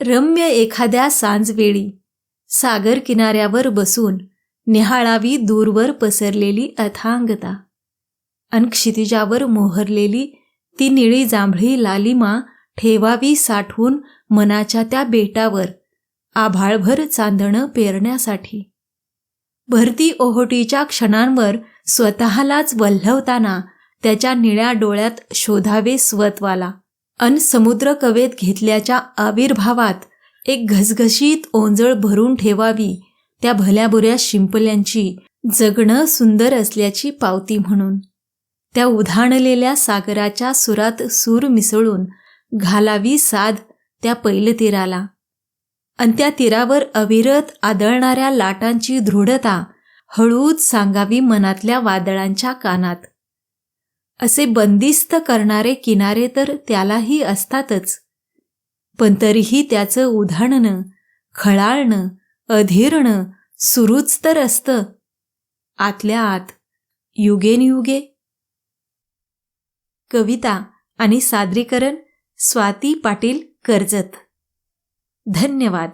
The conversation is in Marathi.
रम्य एखाद्या सांजवेळी सागर किनाऱ्यावर बसून निहाळावी दूरवर पसरलेली अथांगता. अन क्षितिजावर मोहरलेली ती निळी जांभळी लालिमा ठेवावी साठवून मनाच्या त्या बेटावर आभाळभर चांदणं पेरण्यासाठी. भरती ओहोटीच्या क्षणांवर स्वतःलाच वल्हवताना त्याच्या निळ्या डोळ्यात शोधावे स्वत्वाला. अन समुद्र कवेत घेतल्याच्या आविर्भावात एक घसघशीत ओंजळ भरून ठेवावी त्या भल्याबुऱ्या शिंपल्यांची जगणं सुंदर असल्याची पावती म्हणून. त्या उधाणलेल्या सागराच्या सुरात सूर मिसळून घालावी साध त्या पैलतीराला अन त्या तीरावर अविरत आदळणाऱ्या लाटांची दृढता हळूच सांगावी मनातल्या वादळांच्या कानात. असे बंदिस्त करणारे किनारे तर त्यालाही असतातच. पण तरीही त्याचं उधाणणं खळाळणं अधीरणं सुरूच तर असतं. आतल्या आत युगेनयुगे कविता आणि सादरीकरण स्वाती पाटील कर्जत. धन्यवाद.